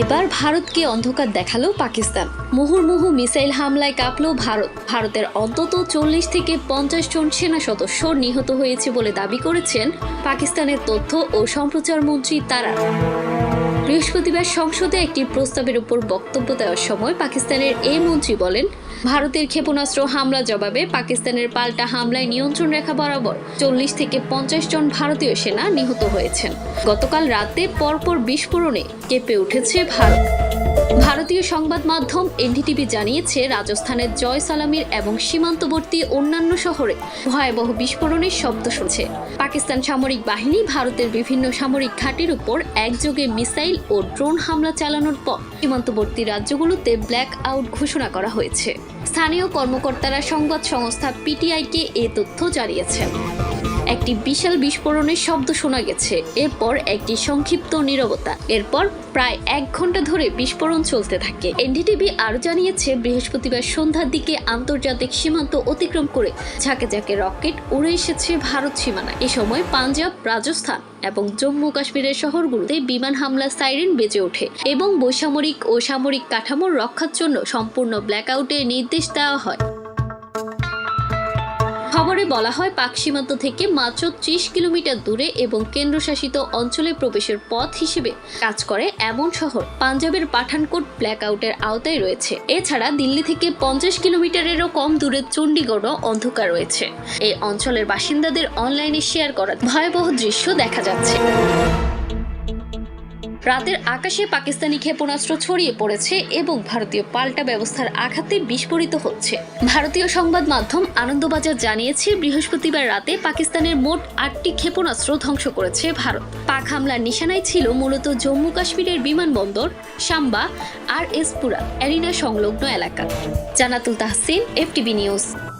এবার ভারতকে অন্ধকার দেখাল পাকিস্তান। মুহুর্মুহু মিসাইল হামলায় কাঁপল ভারত। ভারতের অন্তত চল্লিশ থেকে পঞ্চাশ জন সেনা সদস্য নিহত হয়েছে বলে দাবি করেছেন পাকিস্তানের তথ্য ও সম্প্রচার মন্ত্রী তারা। বৃহস্পতিবার সংসদে একটি প্রস্তাবের উপর বক্তব্য দেওয়ার সময় পাকিস্তানের এই মন্ত্রী বলেন, ভারতের ক্ষেপণাস্ত্র হামলা জবাবে পাকিস্তানের পাল্টা হামলায় নিয়ন্ত্রণ রেখা বরাবর চল্লিশ থেকে পঞ্চাশ জন ভারতীয় সেনা নিহত হয়েছেন। গতকাল রাতে পরপর বিস্ফোরণে কেঁপে উঠেছে ভারত ভারতীয় সংবাদ মাধ্যম এনডিটিভি জানিয়েছে, রাজস্থানের জয়সালামির এবং সীমান্তবর্তী অন্যান্য শহরে ভয়াবহ বিস্ফোরণের শব্দ শুনছে। পাকিস্তান সামরিক বাহিনী ভারতের বিভিন্ন সামরিক ঘাঁটির উপর একযোগে মিসাইল ও ড্রোন হামলা চালানোর পর সীমান্তবর্তী রাজ্যগুলোতে ব্ল্যাক আউট ঘোষণা করা হয়েছে। স্থানীয় কর্মকর্তারা সংবাদ সংস্থা পিটিআইকে এ তথ্য জানিয়েছেন। একটি বিশাল বিস্ফোরণের শব্দ শোনা গেছে। এরপর একটি সংক্ষিপ্ত নীরবতা। এরপর প্রায় এক ঘণ্টা ধরে বিস্ফোরণ চলতে থাকে। এনডিটিভি আরও জানিয়েছে, বৃহস্পতিবার সন্ধ্যার দিকে আন্তর্জাতিক সীমান্ত অতিক্রম করে ঝাঁকে ঝাঁকে রকেট উড়ে এসেছে ভারত সীমানা এ সময় পাঞ্জাব, রাজস্থান এবং জম্মু কাশ্মীরের শহরগুলোতে বিমান হামলা সাইরেন বেজে ওঠে এবং বেসামরিক ও সামরিক কাঠামোর রক্ষার জন্য সম্পূর্ণ ব্ল্যাকআউটের নির্দেশ দেওয়া হয়। খবরে বলা হয়, পাক সীমান্ত থেকে মাত্র ত্রিশ কিলোমিটার দূরে এবং কেন্দ্রশাসিত অঞ্চলে প্রবেশের পথ হিসেবে কাজ করে এমন শহর। পাঞ্জাবের পাঠানকোট ব্ল্যাকআউটের আওতায় রয়েছে। এছাড়া দিল্লি থেকে পঞ্চাশ কিলোমিটারেরও কম দূরে চণ্ডীগড়ও অন্ধকার রয়েছে। এই অঞ্চলের বাসিন্দাদের অনলাইনে শেয়ার করা ভয়াবহ দৃশ্য দেখা যাচ্ছে। রাতের আকাশে পাকিস্তানি ক্ষেপণাস্ত্র ছড়িয়ে পড়েছে এবং ভারতীয় পাল্টা ব্যবস্থার আঘাতে বিস্ফোরিত হচ্ছে। ভারতীয় সংবাদ মাধ্যম আনন্দবাজার জানিয়েছে, বৃহস্পতিবার রাতে পাকিস্তানের মোট আটটি ক্ষেপণাস্ত্র ধ্বংস করেছে ভারত। পাক হামলার নিশানায় ছিল মূলত জম্মু কাশ্মীরের বিমানবন্দর, সাম্বা, আর এসপুরা এরিনা সংলগ্ন এলাকা। Jannatul Tahsin, FTV news.